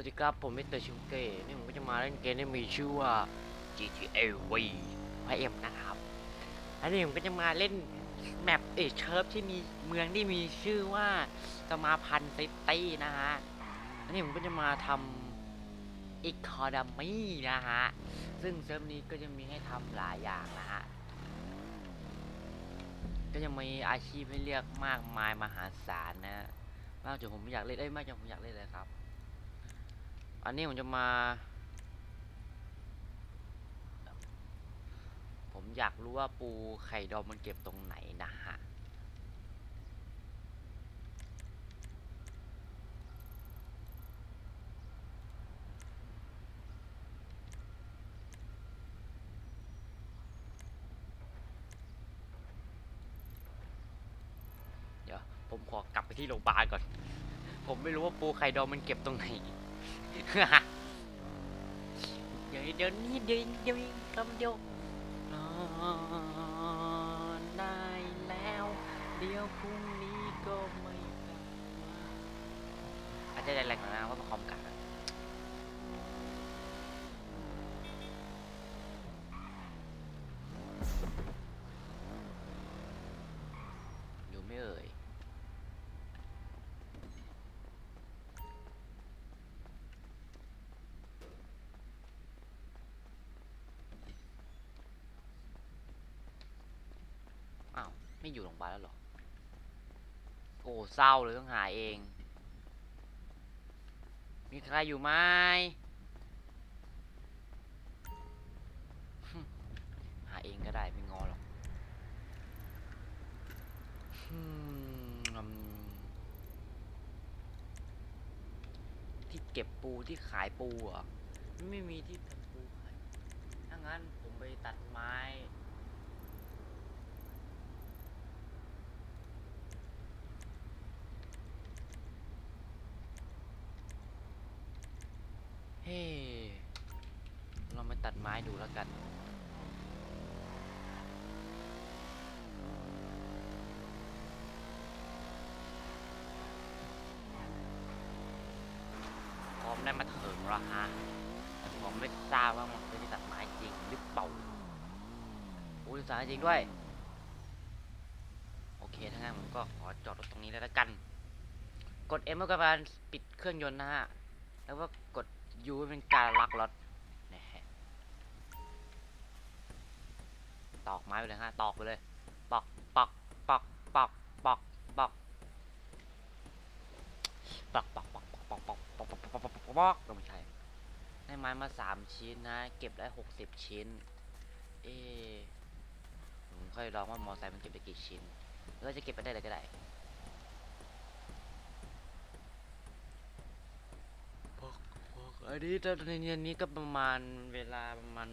วัสดีครับ ผมมิสเตอร์ชิวเก้นี่ผมก็จะมาเล่นเกมที่มีชื่อว่า GTA V พเอ็มนะครับ อันนี้ผมก็จะมาเล่นแมปเอชเชิร์ฟที่มีเมืองที่มีชื่อว่าสมาพันธ์ซิตี้นะฮะ อันนี้ผมก็จะมาทำอีคอดามีนะฮะ ซึ่งเซิร์ฟนี้ก็จะมีให้ทำหลายอย่างนะฮะ ก็จะมีอาชีพให้เลือกมากมายมหาศาลนะฮะมากจนผมอยากเล่นเอ้ยมากจนผมอยากเล่นเลยครับ อันนี้ผมจะมา ผมอยากรู้ว่าปูไข่ดองมันเก็บตรงไหนนะฮะเดี๋ยวผมขอกลับไปที่โรงพยาบาลก่อน ผมไม่รู้ว่าปูไข่ดองมันเก็บตรงไหน เดี๋ยวเดี๋ยวนี้เดี๋ยวเดี๋ยวคำเดียวนอนได้แล้ว เดี๋ยวพรุ่งนี้ก็ไม่กลับมาอาจจะได้แรงหน่อยนะว่ามันคอมกันอะอยู่ไม่เอ่ย อ้าว ไม่อยู่โรงพยาบาลแล้วหรอ โอ้เศร้าเลยต้องหาเอง มีใครอยู่ไหมหาเองก็ได้ไม่งอหรอกที่เก็บปูที่ขายปูอะไม่มีที่ทำปูขายถ้างั้นผมไปตัดไม้ ได้มาถึงหรอฮะผมไม่ทราบว่ามันเป็นตัดไม้จริงหรือเปล่าอุ้ยสายจริงด้วย โอเคถ้างั้นผมก็ขอจอดรถตรงนี้แล้วกัน กด M เพื่อการปิดเครื่องยนต์นะฮะ แล้วก็กด U เป็นการลักรถนะฮตอกไม้ไปเลยฮะ ตอกไปเลย ปอก ปอก ปอก ปอก ปอก ปอก ปอกปอก อกปอกปอกก็ไม่ใช่ได้ไม้มาสามชิ้นนะ เก็บได้หกสิบชิ้น เอ๊ะผมค่อยลองว่ามอไซค์มันเก็บได้กี่ชิ้นหรือว่าจะเก็บไปได้เลยก็ได้อันนี้ตอนนี้นี้ก็ประมาณเวลาประมาณ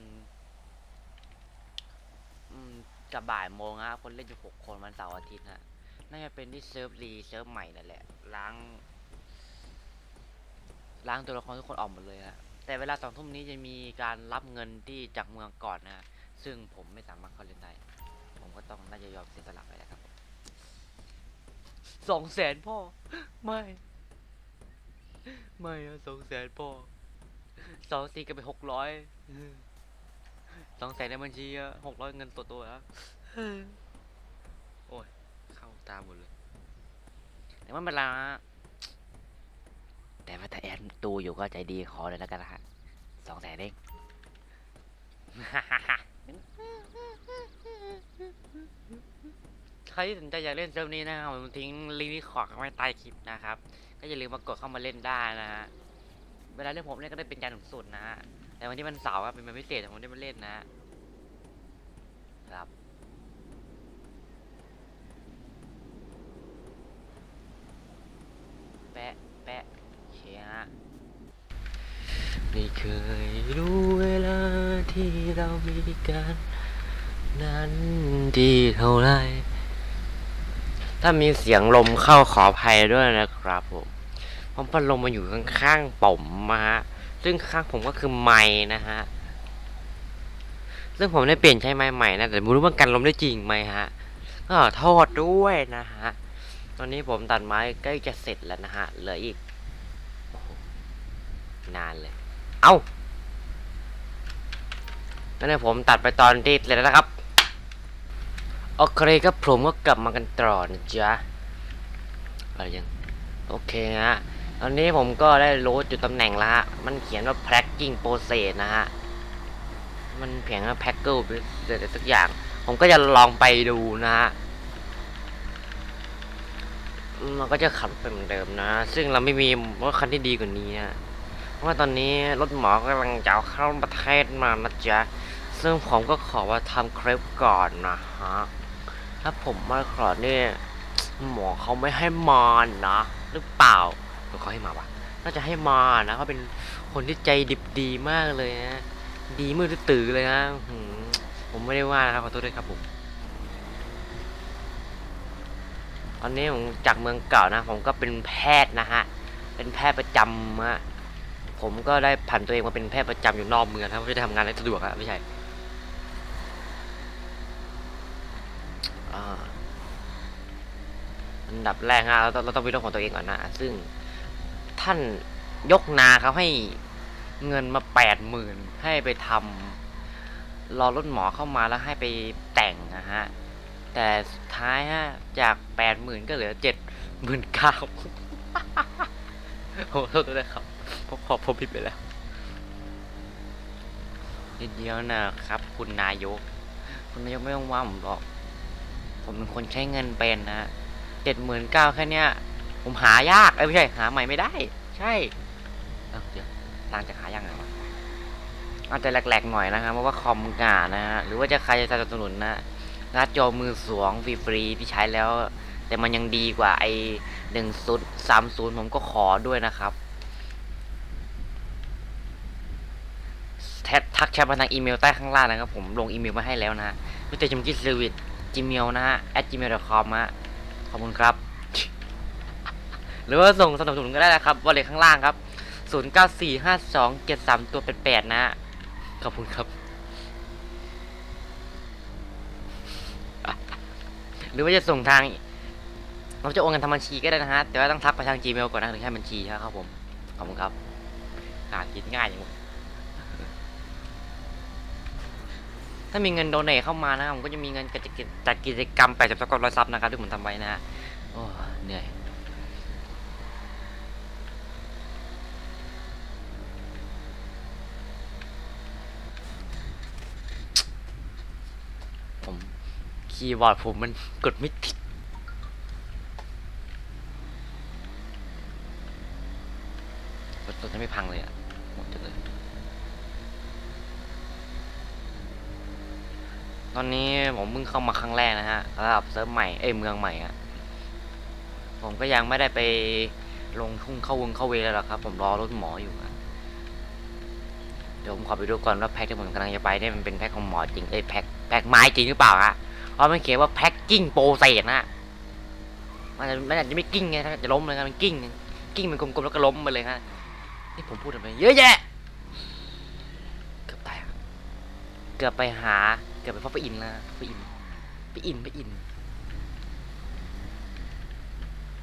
อืมจะบ่ายโมงฮะคนเล่นอยู่หกคนวันเสาร์อาทิตย์ฮะน่าจะเป็นที่เซิร์ฟรีเซิร์ฟใหม่นั่นแหละล้าง ล้างตัวละครทุกคนออกหมดเลยฮะแต่เวลาสองทุ่มนี้จะมีการรับเงินที่จากเมืองก่อนนะซึ่งผมไม่สามารถเข้าเล่นได้ ผมก็ต้องน่าจะยอมเสียสละไปแล้วครับสองแสนพ่อ ไม่ ไม่อะสองแสนพ่อสองสี่ก็ไปหกร้อยสองแสนในบัญชีอะหกร้อยเงินตัวตัวแล้วโอ้ย เข้าตาหมดเลยแต่ว่าเวลา แต่ว่าถ้าแอนตูอยู่ก็ใจดีขอเลยแล้วกันนะฮะสองแสนเองใครที่สนใจอยากเล่นเซิร์ฟนี้นะครับผมทิ้งลิงก์ที่ขอไว้ใต้คลิปนะครับ ก็อย่าลืมมากดเข้ามาเล่นได้นะฮะเวลาเล่นผมเล่นก็ได้เป็นการสูงสุดนะฮะแต่วันที่มันเสาร์ครับเป็นวันพิเศษของผมได้มาเล่นนะฮะครับแปะ แปะโอเคฮะไม่ เคยรู้เวลาที่เรามีกันนั้นดีเท่าไร ถ้ามีเสียงลมเข้าขออภัยด้วยนะครับผมเพราะพัดลมมาอยู่ข้างๆผมนะฮะ ซึ่งข้างผมก็คือไม้นะฮะ ซึ่งผมได้เปลี่ยนใช้ไม้ใหม่นะแต่ไม่รู้ว่ากันลมได้จริงไหมฮะ ก็โทษด้วยนะฮะ ตอนนี้ผมตัดไม้ใกล้จะเสร็จแล้วนะฮะ เหลืออีกนานเลย เอางั้นเดี๋ยวผมตัดไปตอนที่เสร็จแล้วนะครับ โอเคครับผมก็กลับมากันต่อนะจ๊ะอะไรยัง โอเคฮะ ตอนนี้ผมก็ได้รู้จุดตำแหน่งแล้วฮะ มันเขียนว่า packing process นะฮะ มันเขียนว่า packer อะไรสักอย่าง ผมก็จะลองไปดูนะฮะมันก็จะขับไปเหมือนเดิมนะ ซึ่งเราไม่มีรถคันที่ดีกว่านี้นะ ว่าตอนนี้รถหมอกำลังจะเอาเข้าประเทศมานะจ๊ะ ซึ่งผมก็ขอว่าทำเครปก่อนนะฮะ ถ้าผมมาขอเนี่ยหมอเขาไม่ให้มานนะหรือเปล่าหรือเขาให้มาวะน่าจะให้มานะเขาเป็นคนที่ใจดิบดีมากเลยนะดีมือตื่อเลยนะผมไม่ได้ว่านะครับขอโทษด้วยครับผมตอนนี้ผมจากเมืองเก่านะ ผมก็เป็นแพทย์นะฮะ เป็นแพทย์ประจำฮะ ผมก็ได้ผันตัวเองมาเป็นแพทย์ประจำอยู่นอกเมืองครับเพื่อทำงานได้สะดวกครับไม่ใช่อ่าอันดับแรกฮะเราต้องเราต้องเป็นเรื่องของตัวเองก่อนนะ ซึ่งท่านยกนาเขาให้เงินมาแปดหมื่นให้ไปทำรอรถหมอเข้ามาแล้วให้ไปแต่งนะฮะ แต่สุดท้ายฮะ จากแปดหมื่นก็เหลือเจ็ดหมื่นเก้าโอ้โทษด้วยครับ ผมขอผมผิดไปแล้วนิดเดียวนะครับ คุณนายก คุณนายกไม่ต้องว่าผมหรอก ผมเป็นคนใช้เงินเป็นนะเจ็ดหมื่นเก้าแค่เนี้ย ผมหายากเอ้ยไม่ใช่หาใหม่ไม่ได้ ใช่เอ้าเดี๋ยวทางจะหายากไงวะอาจจะแหลกๆหน่อยนะครับเพราะว่าคอมกานะฮะหรือว่าจะใครจะสนับสนุนนะหน้าจอมือสวงฟรีๆที่ใช้แล้ว แต่มันยังดีกว่าไอ้หนึ่งศูนย์สามศูนย์ผมก็ขอด้วยนะครับ แท็กทักแชทมาทางอีเมลใต้ข้างล่างนะครับผมลงอีเมลมาให้แล้วนะวิเตจมกิสเซอร์วิสจีเมลนะฮะ at gmail.com ฮะขอบคุณครับ หรือว่าส่งสนับสนุนก็ได้นะครับวอลเล็ตข้างล่างครับ 0 9 4 5 2 7 3ตัวเป็น8นะฮะขอบคุณครับ หรือว่าจะส่งทาง เราจะโอนเงินทางบัญชีก็ได้นะฮะ แต่ว่าต้องทักไปทาง Gmail ก่อนนะถึงให้บัญชีครับผม ขอบคุณครับหากินง่ายอย่างวะ ถ้ามีเงินโดเนทเข้ามานะผมก็จะมีเงินจัดกิจจัดกิจกรรมแปดจับสกอตร้อยซับนะครับที่ผมทำไว้นะฮะโอ้เหนื่อยผมคีย์บอร์ดผมมันกดไม่ติดรถจะไม่พังเลยอะหมดจังเลย ตอนนี้ผมเพิ่งเข้ามาครั้งแรกนะฮะระดับเซิร์ฟใหม่เอ้ยเมืองใหม่อะผมก็ยังไม่ได้ไปลงทุ่งเข้าวงเข้าเวแล้วหรอกครับ ผมรอรถหมออยู่อะเดี๋ยวผมขอไปดูก่อนว่าแพ็คที่ผมกำลังจะไปเนี่ยมันเป็นแพ็คของหมอจริงเอ้ยแพ็คแพ็คไม้จริงหรือเปล่าฮะเพราะมันเขียนว่าแพ็คกิ้งโปรเซสนะมันจะมันอาจจะไม่กิ้งไงถ้าจะล้มเลยนะมันกิ้งกิ้งเป็นกลมๆแล้วก็ล้มไปเลยฮะนี่ผมพูดอะไรเยอะแยะ เกือบตายเกือบไปหา เกือบไปพบไปอินแล้วไปอินไปอินไปอิน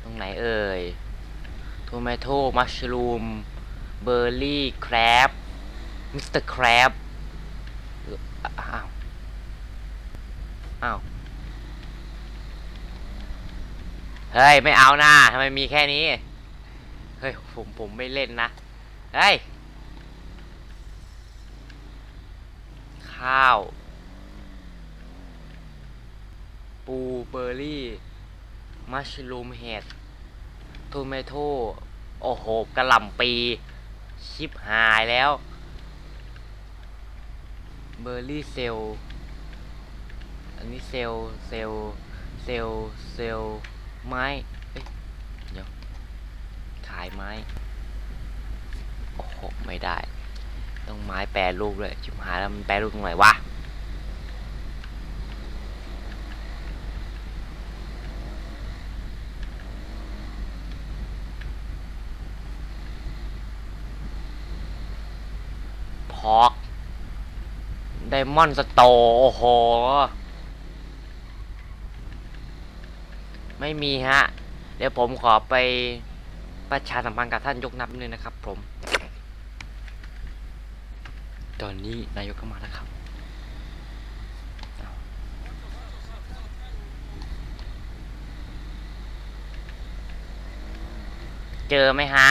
ตรงไหนเอ่ยโทมโตมัชรูมเบอร์รี่แครบมิสเตอร์แครบอ้าว อ้าว เฮ้ย ไม่เอานะทำไมมีแค่นี้ เฮ้ย ผม ผมไม่เล่นนะ เฮ้ย ข้าว ปูเบอร์รี่มัชลูมเห็ดโทเมโตโอ้โหกระหล่ำปี ชิบหายแล้ว เบอร์รี่เซลอันนี้เซลเซลเซลเซลไม้เอ้ยเดี๋ยวขายไม้ โอ้โห ไม่ได้ ต้องไม้แปรรูปเลยชิบหายแล้วมันแปรรูปตรงไหนวะ พอกไดมอนด์สโตโอ้โห ไม่มีฮะ เดี๋ยวผมขอไปประชาสัมพันธ์กับท่านยกนับนึงนะครับผม ตอนนี้นายกก็มาแล้วครับ เจอไหมฮะ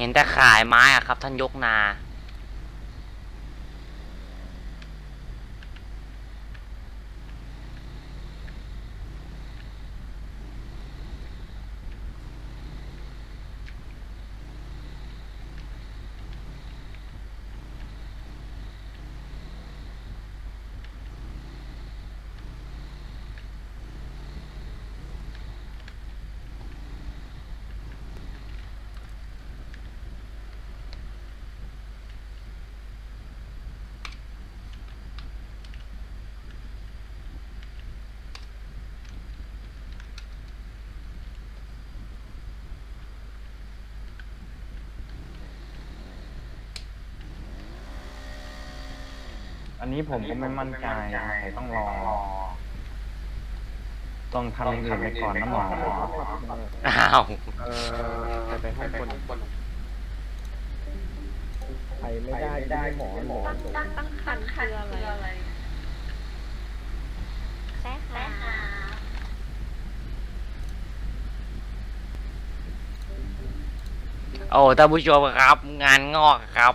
เห็นแต่ขายไม้อะครับ ท่านยกนา อันนี้ผมก็ไม่มั่นใจผมต้องรอ ต้องทำอย่างอื่นไปก่อนนะหมออ้าวเออไปห้องคนไปไม่ได้ได้หมอหมอตั้งตั้งคันคืออะไรใช่ค่ะโอ้ท่านผู้ชมครับ งานงอกครับ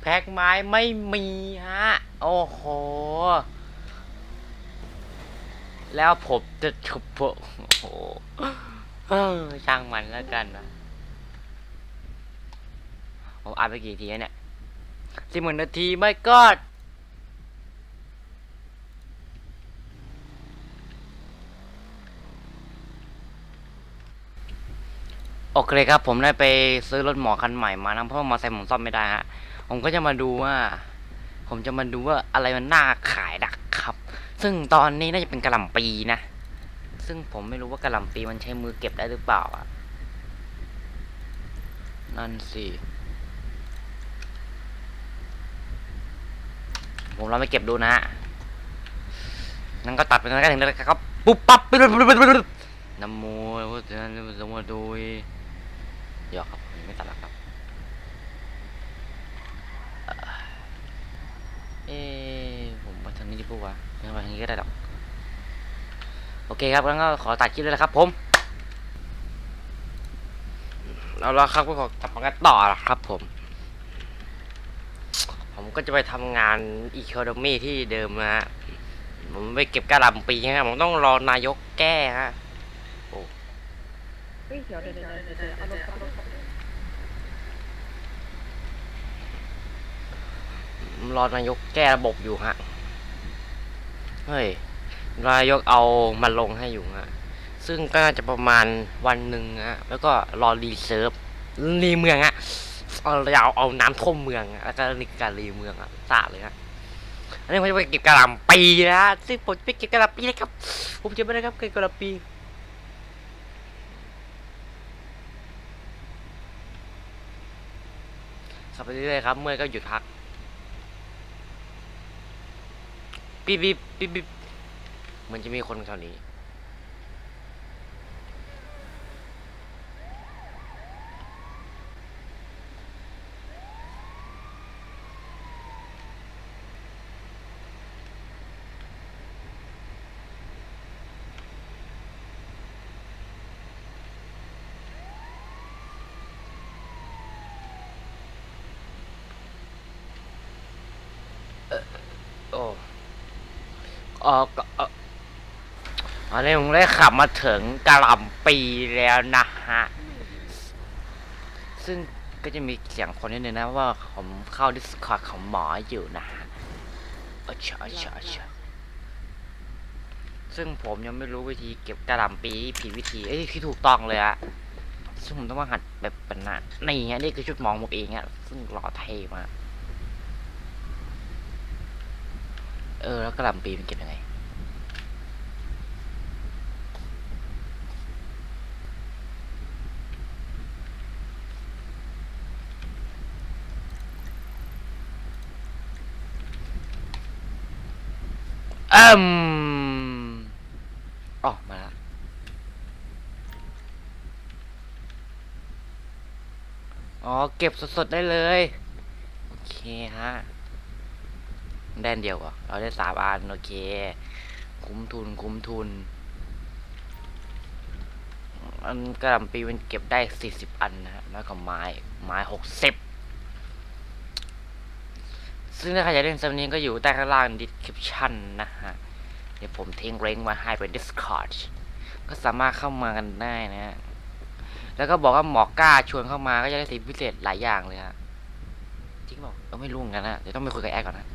แพ็กไม้ไม่มีฮะ โอ้โห แล้วผมจะฉุบโอ้โหช่างมันแล้วกันนะผมอ่านไปกี่ทีแล้วเนี่ยสิบหมื่นนาทีไม่กอดโอเคครับผมได้ไปซื้อรถหมอคันใหม่มานะเพราะว่ามอเตอร์ไซค์ผมซ่อมไม่ได้ฮะ ผมก็จะมาดูว่า ผมจะมาดูว่าอะไรมันน่าขายนะครับ ซึ่งตอนนี้น่าจะเป็นกระหล่ำปีนะ ซึ่งผมไม่รู้ว่ากระหล่ำปีมันใช้มือเก็บได้หรือเปล่าอะ นั่นสิ ผมลองไปเก็บดูนะนั่นก็ตัดไปกันแล้วกันถึงเลยครับ ปุ๊บปั๊บปิ๊บปิ๊บปิ๊บปิ๊บปิ๊บนะโมพุทธะนะมโดยเดี๋ยวครับ ไม่ตัดแล้วครับ เอ๊ผมไปทางนี้ดีปุ๊วะไม่ไปทางนี้ก็ได้หรอก โอเคครับงั้นก็ขอตัดคลิปเลยนะครับ ผมเอาละครับก็ขอกลับมากันต่อละครับ ผม ผมก็จะไปทำงานอีโคโนมีที่เดิมนะฮะผมไปเก็บกระหลำปีฮะผมต้องรอนายกแก้ฮะ เฮ้ยเดี๋ยวเดี๋ยวเดี๋ยวเดี๋ยวเอารถ ผมรอนายกแก้ระบบอยู่ฮะ เฮ้ย นายกเอามาลงให้อยู่ฮะ ซึ่งก็น่าจะประมาณวันหนึ่งฮะ แล้วก็รอรีเซิร์ฟรีเมืองฮะ เอาเอาเอาน้ำท่วมเมือง แล้วก็นี่การรีเมืองอะสาดเลยฮะ อันนี้ผมจะไปเก็บกระลำปีนะ ซึ่งผมจะไปเก็บกระลำปีนะครับ ผมจะไม่ได้ครับเก็บกระลำปีขับไปเรื่อยๆครับ เมื่อก็หยุดพัก ปิ๊บปิ๊บปิ๊บปิ๊บเหมันจะมีคนแถวนี้ โอ้ เออก็เอออันนี้ผมได้ขับมาถึงกะหล่ำปีแล้วนะฮะ ซึ่งก็จะมีเสียงคนนิดนึงนะว่าผมเข้าดิสคอร์ดของหมออยู่นะฮะเออชะชะชะซึ่งผมยังไม่รู้วิธีเก็บกระหล่ำปีผิดวิธี เอ้ยที่ถูกต้องเลยอะซึ่งผมต้องมาหัดแบบเป็นหน้านี่ฮะนี่คือชุดมองผมเองอะซึ่งหล่อเท่มาก เออ แล้วกระหล่ำปีมันเก็บยังไง อืมอ๋อมาแล้วอ๋อ เก็บสดๆ ได้เลย โอเคฮะ ได้อันเดียวอะเราได้สามอันโอเค คุ้มทุนคุ้มทุนอันกระลำปีมันเก็บได้สี่สิบอันนะฮะแล้วก็ไม้ไม้หกสิบซึ่งถ้าใครอยากเล่นเซิร์ฟนี้ก็อยู่ใต้ข้างล่าง description นะฮะ เดี๋ยวผมทิ้งเร้งไว้ให้เป็น Discord ก็สามารถเข้ามากันได้นะฮะ แล้วก็บอกว่าหมอกล้าชวนเข้ามาก็จะได้สิทธิพิเศษหลายอย่างเลยฮะจริงเปล่าเราไม่รู้กันนะ เดี๋ยวต้องไปคุยกับแอดก่อนนะ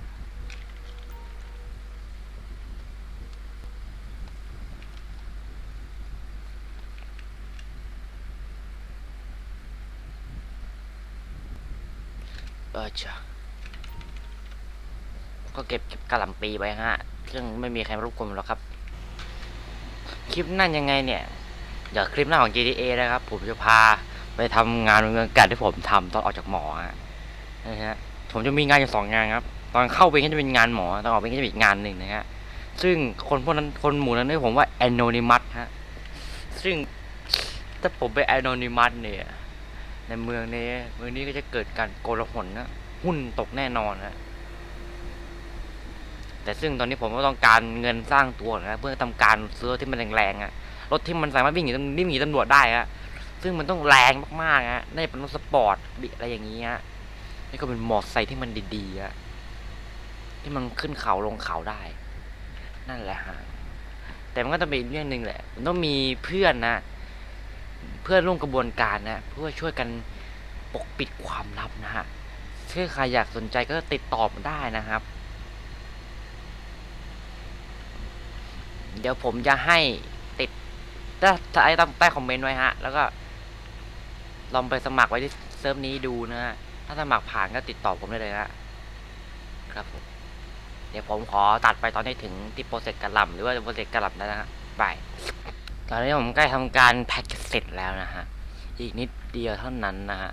เออจ้ะก็เก็บเก็บกระหล่ำปีไว้ฮะ ซึ่งไม่มีใครรบกวนหรอกครับ คลิปนั่นยังไงเนี่ย เดี๋ยวคลิปหน้าของ GTA นะครับ ผมจะพาไปทำงานเมืองการที่ผมทำตอนออกจากหมอฮะนะฮะ ผมจะมีงานอยู่สองงานครับ ตอนเข้าเวรก็จะเป็นงานหมอ ตอนออกเวรก็จะเป็นงานหนึ่งนะฮะ ซึ่งคนพวกนั้น คนหมู่นั้นเรียกผมว่า anonymous ฮะ ซึ่งถ้าผมเป็น anonymous เนี่ย ในเมืองนี้เมืองนี้ก็จะเกิดการโกลาหลนะหุ้นตกแน่นอนนะแต่ซึ่งตอนนี้ผมก็ต้องการเงินสร้างตัวนะเพื่อทำการซื้อที่มันแรงๆอะรถที่มันสามารถวิ่งหนีตำวิ่งหนีตำรวจได้ฮะซึ่งมันต้องแรงมากๆฮะน่าจะเป็นรถสปอร์ตอะไรอย่างนี้ฮะนี่ก็เป็นมอเตอร์ไซค์ที่มันดีๆอะที่มันขึ้นเขาลงเขาได้ นั่นแหละฮะแต่มันก็ต้องเป็นเรื่องหนึ่งแหละ มันต้องมีเพื่อนนะ เพื่อร่วมกระบวนการนะเพื่อช่วยกันปกปิดความลับนะฮะถ้าใครอยากสนใจก็ติดต่อมาได้นะครับ เดี๋ยวผมจะให้ติดถ้าถ้าไอ้ตั้งใต้คอมเมนต์ไว้ฮะ แล้วก็ ลองไปสมัครไว้ที่เซิร์ฟนี้ดูนะฮะ ถ้าสมัครผ่านก็ติดต่อผมได้เลยนะครับผมเดี๋ยวผมขอตัดไปตอนนี้ถึงที่โปรเซสกระหล่ำหรือว่าโปรเซสกระหล่ำแล้วนะฮะ ไป ตอนนี้ผมใกล้ทำการแพ็กเสร็จแล้วนะฮะ อีกนิดเดียวเท่านั้นนะฮะ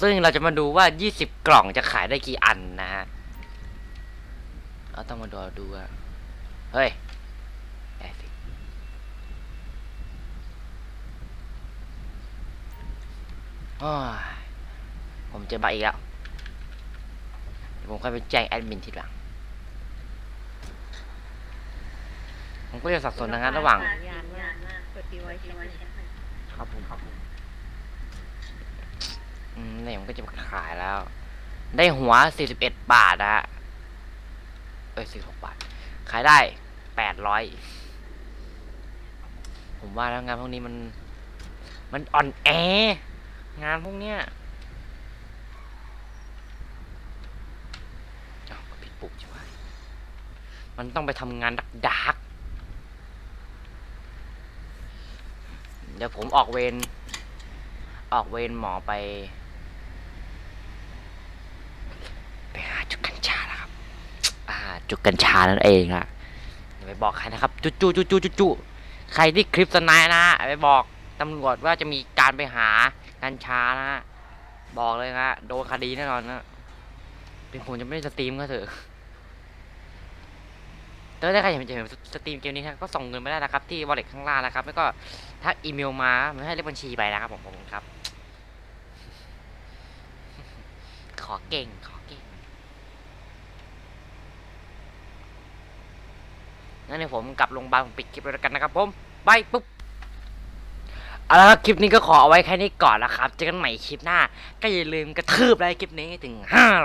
ซึ่งเราจะมาดูว่า 20 กล่องจะขายได้กี่อันนะฮะ เราต้องมาดูดูว่าเฮ้ยผมเจอบักอีกแล้วเดี๋ยวผมค่อยไปแจ้งแอดมินทีหลัง ผมก็จะสับสนนะฮะระหว่างสัญญาณมากกดดีไว้ใช่ไหมครับผมครับผมอืมเนี่ยมันก็จะมาขายแล้ว ได้หัว41บาทนะฮะเอ้ย46บาท ขายได้800ผมว่าแล้วงานพวกนี้มัน มันอ่อนแอ งานพวกเนี้ยอ้าวก็ผิดปุ๊บใช่ไหมมันต้องไปทำงานดักดักๆ เดี๋ยวผมออกเวรออกเวรหมอไป ไปหาจุดกัญชาแล้วครับ อ่า จุดกัญชานั่นเองอะอย่าไปบอกใครนะครับ จุจุจุจุจุจุใครที่คลิปสไนด์นะไปบอกตำรวจว่าจะมีการไปหากัญชานะ บอกเลยนะโดนคดีแน่นอนนะถึงผมจะไม่ได้สตรีมก็เถอะ แต่ถ้าใครอยากจะเห็นสตรีมเกมนี้นะก็ส่งเงินมาได้นะครับที่วอลเล็ตข้างล่างนะครับแล้วก็ทักอีเมลมาไม่ให้เลขบัญชีไปนะครับผมผมครับ ขอเก่งขอเก่งงั้นเดี๋ยวผมกลับโรงพยาบาลผมปิดคลิปเลยแล้วกันนะครับผม บายปุ๊บ เอาละครับคลิปนี้ก็ขอเอาไว้แค่นี้ก่อนนะครับ เจอกันใหม่คลิปหน้า ก็อย่าลืมกระทืบไลค์คลิปนี้ให้ถึง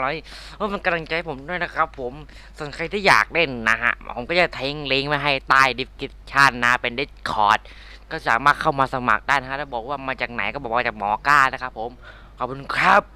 500เพราะมันกำลังใจผมด้วยนะครับ ผมส่วนใครที่อยากเล่นนะฮะ ผมก็จะทิ้งลิงก์ไว้ให้ใต้ดิสคริปชันนะ เป็นดิสคอร์ดก็สามารถเข้ามาสมัครได้นะฮะถ้าบอกว่ามาจากไหนก็บอกว่าจากหมอก้านะครับผม ขอบคุณครับ